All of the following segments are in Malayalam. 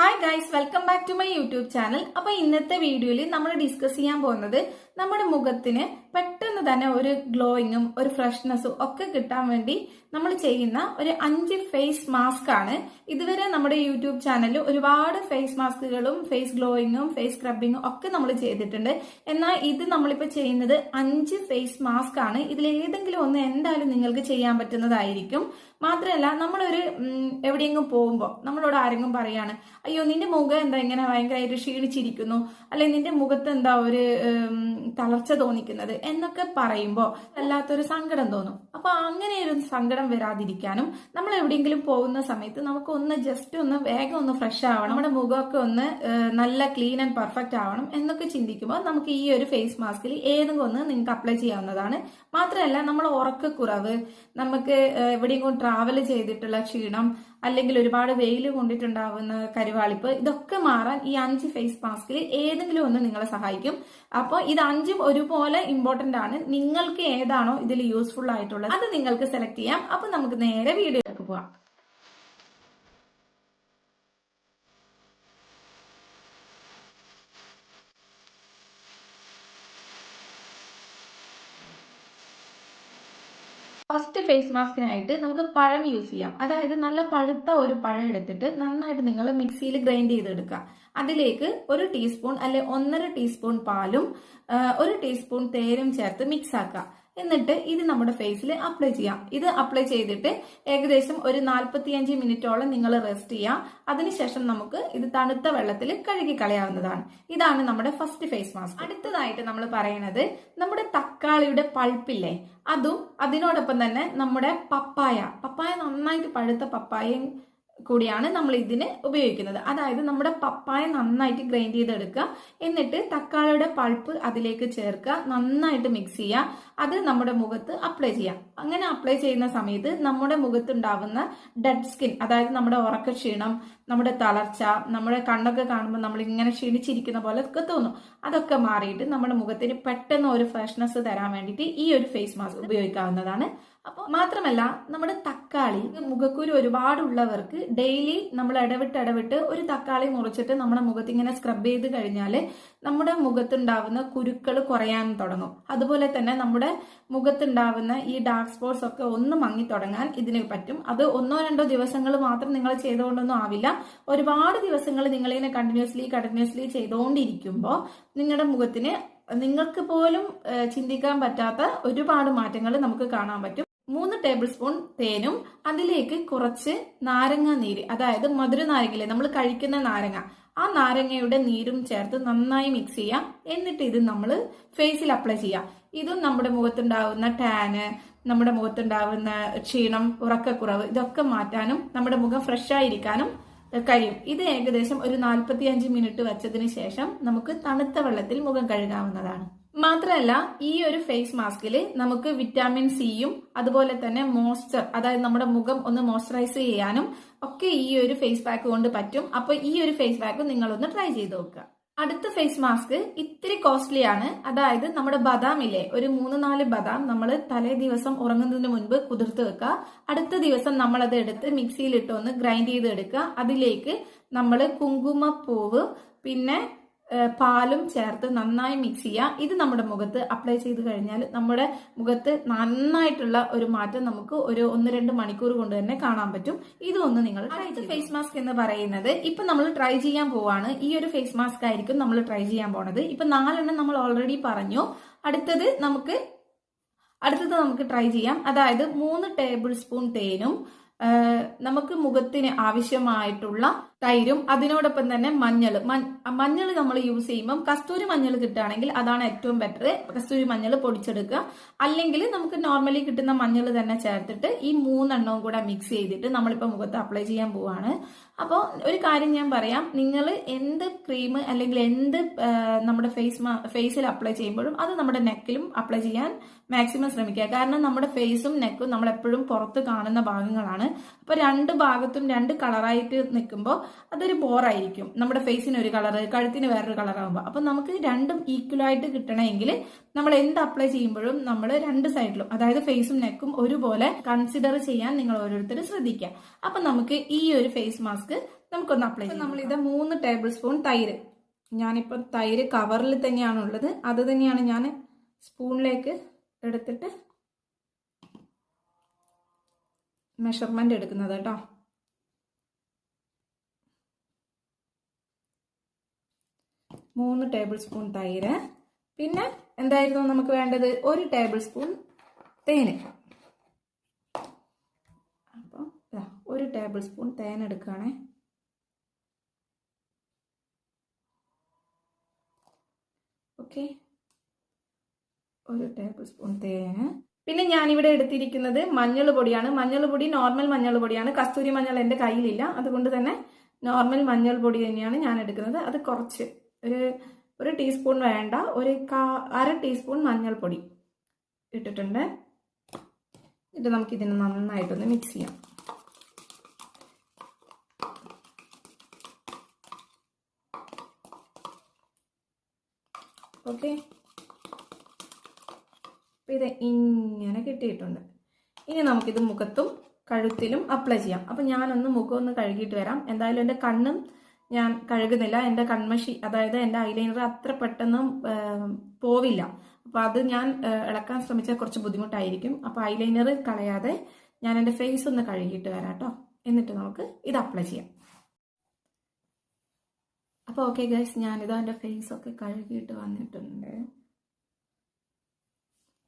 Hi guys welcome back to my YouTube channel അപ്പൊ ഇന്നത്തെ വീഡിയോയിൽ നമ്മൾ ഡിസ്കസ് ചെയ്യാൻ പോകുന്നത് നമ്മുടെ മുഖത്തിന് പെട്ടെന്ന് തന്നെ ഒരു ഗ്ലോയിങ്ങും ഒരു ഫ്രഷ്നെസ്സും ഒക്കെ കിട്ടാൻ വേണ്ടി നമ്മൾ ചെയ്യുന്ന ഒരു അഞ്ച് ഫേസ് മാസ്ക് ആണ്. ഇതുവരെ നമ്മുടെ യൂട്യൂബ് ചാനലിൽ ഒരുപാട് ഫേസ് മാസ്കുകളും ഫേസ് ഗ്ലോയിങ്ങും ഫേസ് സ്ക്രബിങ്ങും ഒക്കെ നമ്മൾ ചെയ്തിട്ടുണ്ട്. എന്നാൽ ഇത് നമ്മളിപ്പോൾ ചെയ്യുന്നത് അഞ്ച് ഫേസ് മാസ്ക് ആണ്. ഇതിൽ ഏതെങ്കിലും ഒന്ന് എന്തായാലും നിങ്ങൾക്ക് ചെയ്യാൻ പറ്റുന്നതായിരിക്കും. മാത്രമല്ല നമ്മളൊരു എവിടെയെങ്കിലും പോകുമ്പോൾ നമ്മളോട് ആരെങ്കിലും പറയാണ് അയ്യോ നിന്റെ മുഖം എന്താ ഇങ്ങനെ ഭയങ്കരമായിട്ട് ക്ഷീണിച്ചിരിക്കുന്നു? അല്ലെങ്കിൽ നിന്റെ മുഖത്ത് എന്താ ഒരു തളർച്ച തോന്നിക്കുന്നത്? എന്നൊക്കെ പറയുമ്പോൾ വല്ലാത്തൊരു സങ്കടം തോന്നും. അപ്പൊ അങ്ങനെ ഒരു സങ്കടം വരാതിരിക്കാനും നമ്മൾ എവിടെയെങ്കിലും പോകുന്ന സമയത്ത് നമുക്ക് ഒന്ന് ജസ്റ്റ് ഒന്ന് വേഗം ഒന്ന് ഫ്രഷ് ആവണം. നമ്മുടെ മുഖമൊക്കെ ഒന്ന് നല്ല ക്ലീൻ ആൻഡ് പെർഫെക്റ്റ് ആവണം എന്നൊക്കെ ചിന്തിക്കുമ്പോൾ നമുക്ക് ഈ ഒരു ഫേസ് മാസ്കിൽ ഏതെങ്കിലും ഒന്ന് നിങ്ങൾക്ക് അപ്ലൈ ചെയ്യാവുന്നതാണ്. മാത്രമല്ല നമ്മൾ ഉറക്കക്കുറവ് നമുക്ക് എവിടെയെങ്കിലും ട്രാവൽ ചെയ്തിട്ടുള്ള ക്ഷീണം അല്ലെങ്കിൽ ഒരുപാട് വെയിൽ കൊണ്ടിട്ടുണ്ടാവുന്ന കരിവാളിപ്പ് ഇതൊക്കെ മാറാൻ ഈ അഞ്ച് ഫേസ് മാസ്കിൽ ഏതെങ്കിലും ഒന്ന് നിങ്ങളെ സഹായിക്കും. അപ്പോൾ ഇത് അഞ്ചും ഒരുപോലെ ഇമ്പോർട്ടന്റ് ആണ്. നിങ്ങൾക്ക് ഏതാണോ ഇതിൽ യൂസ്ഫുൾ ആയിട്ടുള്ളത് അത് നിങ്ങൾക്ക് സെലക്ട് ചെയ്യാം. അപ്പൊ നമുക്ക് നേരെ വീഡിയോയിലേക്ക് പോവാം. ഫസ്റ്റ് ഫേസ് മാസ്കിനായിട്ട് നമുക്ക് പഴം യൂസ് ചെയ്യാം. അതായത് നല്ല പഴുത്ത ഒരു പഴം എടുത്തിട്ട് നന്നായിട്ട് നിങ്ങൾ മിക്സിയിൽ ഗ്രൈൻഡ് ചെയ്തെടുക്കുക. അതിലേക്ക് ഒരു ടീസ്പൂൺ അല്ലെ ഒന്നര ടീസ്പൂൺ പാലും ഒരു ടീസ്പൂൺ തേനും ചേർത്ത് മിക്സ് ആക്കുക. എന്നിട്ട് ഇത് നമ്മുടെ ഫേസിൽ അപ്ലൈ ചെയ്യാം. ഇത് അപ്ലൈ ചെയ്തിട്ട് ഏകദേശം ഒരു നാൽപ്പത്തിയഞ്ച് മിനിറ്റോളം നിങ്ങൾ റെസ്റ്റ് ചെയ്യാം. അതിനുശേഷം നമുക്ക് ഇത് തണുത്ത വെള്ളത്തിൽ കഴുകി കളയാവുന്നതാണ്. ഇതാണ് നമ്മുടെ ഫസ്റ്റ് ഫേസ് മാസ്ക് അടുത്തതായിട്ട് നമ്മൾ പറയുന്നത് നമ്മുടെ തക്കാളിയുടെ പൾപ്പില്ലേ? അതും അതിനോടൊപ്പം തന്നെ നമ്മുടെ പപ്പായ. പപ്പായ നന്നായിട്ട് പഴുത്ത പപ്പായയും കൂടിയാണ് നമ്മൾ ഇതിന് ഉപയോഗിക്കുന്നത്. അതായത് നമ്മുടെ പപ്പായ നന്നായിട്ട് ഗ്രൈൻഡ് ചെയ്തെടുക്കുക. എന്നിട്ട് തക്കാളിയുടെ പൾപ്പ് അതിലേക്ക് ചേർക്കുക. നന്നായിട്ട് മിക്സ് ചെയ്യുക. അത് നമ്മുടെ മുഖത്ത് അപ്ലൈ ചെയ്യാം. അങ്ങനെ അപ്ലൈ ചെയ്യുന്ന സമയത്ത് നമ്മുടെ മുഖത്തുണ്ടാവുന്ന ഡെഡ് സ്കിൻ അതായത് നമ്മുടെ ഉറക്ക ക്ഷീണം നമ്മുടെ തളർച്ച നമ്മുടെ കണ്ണൊക്കെ കാണുമ്പോൾ നമ്മൾ ഇങ്ങനെ ക്ഷീണിച്ചിരിക്കുന്ന പോലെ ഒക്കെ തോന്നും. അതൊക്കെ മാറിയിട്ട് നമ്മുടെ മുഖത്തിന് പെട്ടെന്ന് ഒരു ഫ്രഷ്നെസ് തരാൻ വേണ്ടിയിട്ട് ഈ ഒരു ഫേസ് മാസ്ക് ഉപയോഗിക്കാവുന്നതാണ്. അപ്പോൾ മാത്രമല്ല നമ്മുടെ തക്കാളി മുഖക്കുരു ഒരുപാടുള്ളവർക്ക് ഡെയിലി നമ്മൾ ഇടവിട്ട് ഇടവിട്ട് ഒരു തക്കാളി മുറിച്ചിട്ട് നമ്മുടെ മുഖത്ത് ഇങ്ങനെ സ്ക്രബ് ചെയ്ത് കഴിഞ്ഞാൽ നമ്മുടെ മുഖത്തുണ്ടാവുന്ന കുരുക്കൾ കുറയാൻ തുടങ്ങും. അതുപോലെ തന്നെ നമ്മുടെ മുഖത്തുണ്ടാവുന്ന ഈ ഡാർക്ക് സ്പോട്ട്സ് ഒക്കെ ഒന്ന് മങ്ങി തുടങ്ങാൻ ഇതിന് പറ്റും. അത് ഒന്നോ രണ്ടോ ദിവസങ്ങൾ മാത്രം നിങ്ങൾ ചെയ്തുകൊണ്ടൊന്നും ആവില്ല. ഒരുപാട് ദിവസങ്ങൾ നിങ്ങളിങ്ങനെ കണ്ടിന്യൂസ്ലി കണ്ടിന്യൂസ്ലി ചെയ്തുകൊണ്ടിരിക്കുമ്പോൾ നിങ്ങളുടെ മുഖത്തിന് നിങ്ങൾക്ക് പോലും ചിന്തിക്കാൻ പറ്റാത്ത ഒരുപാട് മാറ്റങ്ങൾ നമുക്ക് കാണാൻ പറ്റും. മൂന്ന് ടേബിൾ സ്പൂൺ തേനും അതിലേക്ക് കുറച്ച് നാരങ്ങ നീര് അതായത് മധുര നാരങ്ങയില്ലേ നമ്മൾ കഴിക്കുന്ന നാരങ്ങ. ആ നാരങ്ങയുടെ നീരും ചേർത്ത് നന്നായി മിക്സ് ചെയ്യാം. എന്നിട്ട് ഇത് നമ്മൾ ഫേസിൽ അപ്ലൈ ചെയ്യാം. ഇതും നമ്മുടെ മുഖത്തുണ്ടാവുന്ന ടാന് നമ്മുടെ മുഖത്തുണ്ടാവുന്ന ക്ഷീണം ഉറക്കക്കുറവ് ഇതൊക്കെ മാറ്റാനും നമ്മുടെ മുഖം ഫ്രഷ് ആയിരിക്കാനും കഴിയും. ഇത് ഏകദേശം ഒരു നാൽപ്പത്തി അഞ്ച് മിനിറ്റ് വെച്ചതിന് ശേഷം നമുക്ക് തണുത്ത വെള്ളത്തിൽ മുഖം കഴുകാവുന്നതാണ്. മാത്രമല്ല ഈ ഒരു ഫേസ് മാസ്കിൽ നമുക്ക് വിറ്റാമിൻ സിയും അതുപോലെ തന്നെ മോയ്സ്ചർ അതായത് നമ്മുടെ മുഖം ഒന്ന് മോയ്സ്ചറൈസ് ചെയ്യാനും ഒക്കെ ഈ ഒരു ഫേസ് പാക്ക് കൊണ്ട് പറ്റും. അപ്പൊ ഈ ഒരു ഫേസ് പാക്ക് നിങ്ങളൊന്ന് ട്രൈ ചെയ്ത് നോക്കുക. അടുത്ത ഫേസ് മാസ്ക് ഇത്തിരി കോസ്റ്റ്ലി ആണ്. അതായത് നമ്മുടെ ബദാം ഇല്ലേ ഒരു മൂന്ന് നാല് ബദാം നമ്മൾ തലേ ദിവസം ഉറങ്ങുന്നതിന് മുൻപ് കുതിർത്ത് വെക്കുക. അടുത്ത ദിവസം നമ്മൾ അത് എടുത്ത് മിക്സിയിലിട്ട് ഒന്ന് ഗ്രൈൻഡ് ചെയ്ത് എടുക്കുക. അതിലേക്ക് നമ്മൾ കുങ്കുമപ്പൂവ് പിന്നെ പാലും ചേർത്ത് നന്നായി മിക്സ് ചെയ്യുക ഇത് നമ്മുടെ മുഖത്ത് അപ്ലൈ ചെയ്ത് കഴിഞ്ഞാൽ നമ്മുടെ മുഖത്ത് നന്നായിട്ടുള്ള ഒരു മാറ്റം നമുക്ക് ഒരു ഒന്ന് രണ്ട് മണിക്കൂർ കൊണ്ട് തന്നെ കാണാൻ പറ്റും. ഇതൊന്ന് നിങ്ങൾ ഫേസ് മാസ്ക് എന്ന് പറയുന്നത് ഇപ്പൊ നമ്മൾ ട്രൈ ചെയ്യാൻ പോവാണ്. ഈ ഒരു ഫേസ് മാസ്ക് ആയിരിക്കും നമ്മൾ ട്രൈ ചെയ്യാൻ പോണത്. ഇപ്പൊ നാലെണ്ണം നമ്മൾ ഓൾറെഡി പറഞ്ഞു. അടുത്തത് നമുക്ക് അടുത്തത് നമുക്ക് ട്രൈ ചെയ്യാം. അതായത് മൂന്ന് ടേബിൾ സ്പൂൺ തേനും നമുക്ക് മുഖത്തിന് ആവശ്യമായിട്ടുള്ള തൈരും അതിനോടൊപ്പം തന്നെ മഞ്ഞൾ മഞ്ഞൾ നമ്മൾ യൂസ് ചെയ്യുമ്പം കസ്തൂരി മഞ്ഞൾ കിട്ടുകയാണെങ്കിൽ അതാണ് ഏറ്റവും ബെറ്റർ കസ്തൂരി മഞ്ഞൾ പൊടിച്ചെടുക്കുക. അല്ലെങ്കിൽ നമുക്ക് നോർമലി കിട്ടുന്ന മഞ്ഞൾ തന്നെ ചേർത്തിട്ട് ഈ മൂന്നെണ്ണവും കൂടെ മിക്സ് ചെയ്തിട്ട് നമ്മളിപ്പോൾ മുഖത്ത് അപ്ലൈ ചെയ്യാൻ പോവാണ്. അപ്പോൾ ഒരു കാര്യം ഞാൻ പറയാം. നിങ്ങൾ എന്ത് ക്രീം അല്ലെങ്കിൽ എന്ത് നമ്മുടെ ഫേസ് ഫേസിൽ അപ്ലൈ ചെയ്യുമ്പോഴും അത് നമ്മുടെ നെക്കിലും അപ്ലൈ ചെയ്യാൻ മാക്സിമം ശ്രമിക്കുക. കാരണം നമ്മുടെ ഫേസും നെക്കും നമ്മൾ എപ്പോഴും പുറത്ത് കാണുന്ന ഭാഗങ്ങളാണ്. അപ്പോൾ രണ്ട് ഭാഗത്തും രണ്ട് കളറായിട്ട് നിൽക്കുമ്പോൾ അതൊരു ബോറായിരിക്കും നമ്മുടെ ഫേസിന് ഒരു കളർ കഴുത്തിന് വേറൊരു കളറാകുമ്പോൾ അപ്പം നമുക്ക് രണ്ടും ഈക്വലായിട്ട് കിട്ടണമെങ്കിൽ നമ്മൾ എന്ത് അപ്ലൈ ചെയ്യുമ്പോഴും നമ്മൾ രണ്ട് സൈഡിലും അതായത് ഫേസും നെക്കും ഒരുപോലെ കൺസിഡർ ചെയ്യാൻ നിങ്ങൾ ഓരോരുത്തർ ശ്രദ്ധിക്കുക. അപ്പം നമുക്ക് ഈ ഒരു ഫേസ് മാസ്ക് നമുക്കൊന്ന് അപ്ലൈ ചെയ്യാം നമ്മളിത് മൂന്ന് ടേബിൾ സ്പൂൺ തൈര്. ഞാനിപ്പോൾ തൈര് കവറിൽ തന്നെയാണുള്ളത്. അത് തന്നെയാണ് ഞാൻ സ്പൂണിലേക്ക് എടുത്തിട്ട് മെഷർമെന്റ് എടുക്കുന്നത് കേട്ടോ. മൂന്ന് ടേബിൾ സ്പൂൺ തൈര്. പിന്നെ എന്തായിരുന്നു നമുക്ക് വേണ്ടത്? ഒരു ടേബിൾ സ്പൂൺ തേന്. അപ്പോൾ ഒരു ടേബിൾ സ്പൂൺ തേൻ എടുക്കുകയാണേ. ഓക്കെ. ഒരു ടേബിൾ സ്പൂൺ തേന്. പിന്നെ ഞാനിവിടെ എടുത്തിരിക്കുന്നത് മഞ്ഞൾ പൊടിയാണ്. മഞ്ഞൾ പൊടി നോർമൽ മഞ്ഞൾ പൊടിയാണ്. കസ്തൂരി മഞ്ഞൾ എന്റെ കയ്യിലില്ല. അതുകൊണ്ട് തന്നെ നോർമൽ മഞ്ഞൾ പൊടി തന്നെയാണ് ഞാൻ എടുക്കുന്നത്. അത് കുറച്ച് ഒരു ഒരു ടീസ്പൂൺ വേണ്ട. ഒരു അര ടീസ്പൂൺ മഞ്ഞൾപ്പൊടി ഇട്ടിട്ടുണ്ട്. എന്നിട്ട് നമുക്ക് ഇതിനെ നന്നായിട്ടൊന്ന് മിക്സ് ചെയ്യാം. ഓക്കെ അപ്പോൾ ഇത് ഇങ്ങനെ കിട്ടിയിട്ടുണ്ട്. ഇനി നമുക്കിത് മുഖത്തും കഴുത്തിലും അപ്ലൈ ചെയ്യാം. അപ്പം ഞാനൊന്ന് മുഖം ഒന്ന് കഴുകിയിട്ട് വരാം. എന്തായാലും എന്റെ കണ്ണും ഞാൻ കഴുകുന്നില്ല. എന്റെ കൺമഷി അതായത് എന്റെ ഐലൈനർ അത്ര പെട്ടെന്ന് പോവില്ല. അപ്പോൾ അത് ഞാൻ ഇളക്കാൻ ശ്രമിച്ചാൽ കുറച്ച് ബുദ്ധിമുട്ടായിരിക്കും. അപ്പോൾ ഐലൈനർ കളയാതെ ഞാൻ എന്റെ ഫേസ് ഒന്ന് കഴുകിയിട്ട് വരാം കേട്ടോ എന്നിട്ട് നമുക്ക് ഇത് അപ്ലൈ ചെയ്യാം. അപ്പോൾ ഓക്കെ ഗൈസ് ഞാനിതാ എന്റെ ഒക്കെ കഴുകിയിട്ട് വന്നിട്ടുണ്ട്.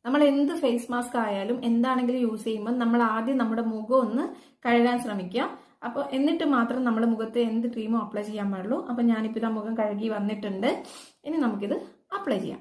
നമ്മൾ എന്ത് ഫേസ് മാസ്ക് ആയാലും എന്താണെങ്കിലും യൂസ് ചെയ്യുമ്പോൾ നമ്മൾ ആദ്യം നമ്മുടെ മുഖം ഒന്ന് കഴുകാൻ ശ്രമിക്കുക. അപ്പോൾ എന്നിട്ട് മാത്രം നമ്മൾ മുഖത്ത് എന്ത് ക്രീമും അപ്ലൈ ചെയ്യാൻ പാടുള്ളൂ. അപ്പോൾ ഞാനിപ്പോൾ ഇതാ മുഖം കഴുകി വന്നിട്ടുണ്ട്. ഇനി നമുക്കിത് അപ്ലൈ ചെയ്യാം.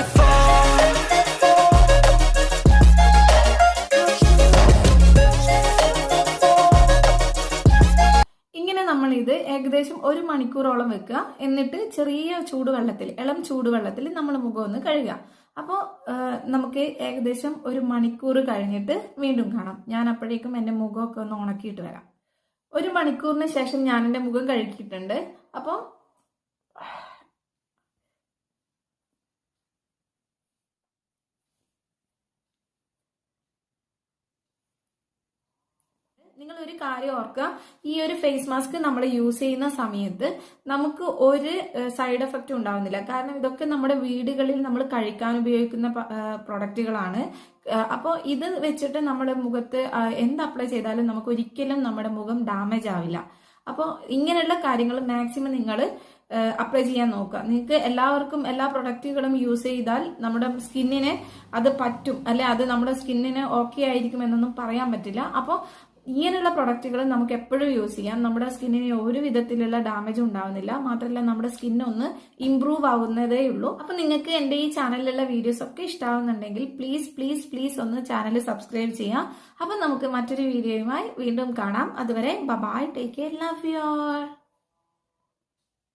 ഒരു മണിക്കൂറോളം വെക്കുക. എന്നിട്ട് ചെറിയ ചൂടുവെള്ളത്തിൽ ഇളം ചൂടുവെള്ളത്തിൽ നമ്മൾ മുഖം ഒന്ന് കഴുകുക. അപ്പോൾ നമുക്ക് ഏകദേശം ഒരു മണിക്കൂർ കഴിഞ്ഞിട്ട് വീണ്ടും കാണാം. ഞാൻ അപ്പോഴേക്കും എന്റെ മുഖമൊക്കെ ഒന്ന് ഉണക്കിയിട്ട് വരാം. ഒരു മണിക്കൂറിന് ശേഷം ഞാൻ എന്റെ മുഖം കഴുകിയിട്ടുണ്ട്. അപ്പോൾ നിങ്ങൾ ഒരു കാര്യം ഓർക്കുക. ഈ ഒരു ഫേസ് മാസ്ക് നമ്മൾ യൂസ് ചെയ്യുന്ന സമയത്ത് നമുക്ക് ഒരു സൈഡ് എഫക്റ്റ് ഉണ്ടാവുന്നില്ല. കാരണം ഇതൊക്കെ നമ്മുടെ വീടുകളിൽ നമ്മൾ കഴിക്കാൻ ഉപയോഗിക്കുന്ന പ്രൊഡക്റ്റുകളാണ് അപ്പോൾ ഇത് വെച്ചിട്ട് നമ്മുടെ മുഖത്ത് എന്ത് അപ്ലൈ ചെയ്താലും നമുക്ക് ഒരിക്കലും നമ്മുടെ മുഖം ഡാമേജ് ആവില്ല. അപ്പോൾ ഇങ്ങനെയുള്ള കാര്യങ്ങൾ മാക്സിമം നിങ്ങൾ അപ്ലൈ ചെയ്യാൻ നോക്കുക. നിങ്ങൾക്ക് എല്ലാവർക്കും എല്ലാ പ്രൊഡക്റ്റുകളും യൂസ് ചെയ്താൽ നമ്മുടെ സ്കിന്നിന് അത് പറ്റും. അല്ലെ അത് നമ്മുടെ സ്കിന്നിന് ഓക്കെ ആയിരിക്കും എന്നൊന്നും പറയാൻ പറ്റില്ല. അപ്പോൾ ഇങ്ങനെയുള്ള പ്രൊഡക്റ്റുകൾ നമുക്ക് എപ്പോഴും യൂസ് ചെയ്യാം. നമ്മുടെ സ്കിന്നിന് ഒരു വിധത്തിലുള്ള ഡാമേജും ഉണ്ടാവുന്നില്ല. മാത്രമല്ല നമ്മുടെ സ്കിൻ ഒന്ന് ഇംപ്രൂവ് ആവുന്നതേ ഉള്ളൂ. അപ്പൊ നിങ്ങൾക്ക് എന്റെ ഈ ചാനലിലുള്ള വീഡിയോസ് ഒക്കെ ഇഷ്ടമാവുന്നുണ്ടെങ്കിൽ പ്ലീസ് പ്ലീസ് പ്ലീസ് ഒന്ന് ചാനൽ സബ്സ്ക്രൈബ് ചെയ്യാം. അപ്പൊ നമുക്ക് മറ്റൊരു വീഡിയോയുമായി വീണ്ടും കാണാം. അതുവരെ bye bye take care love you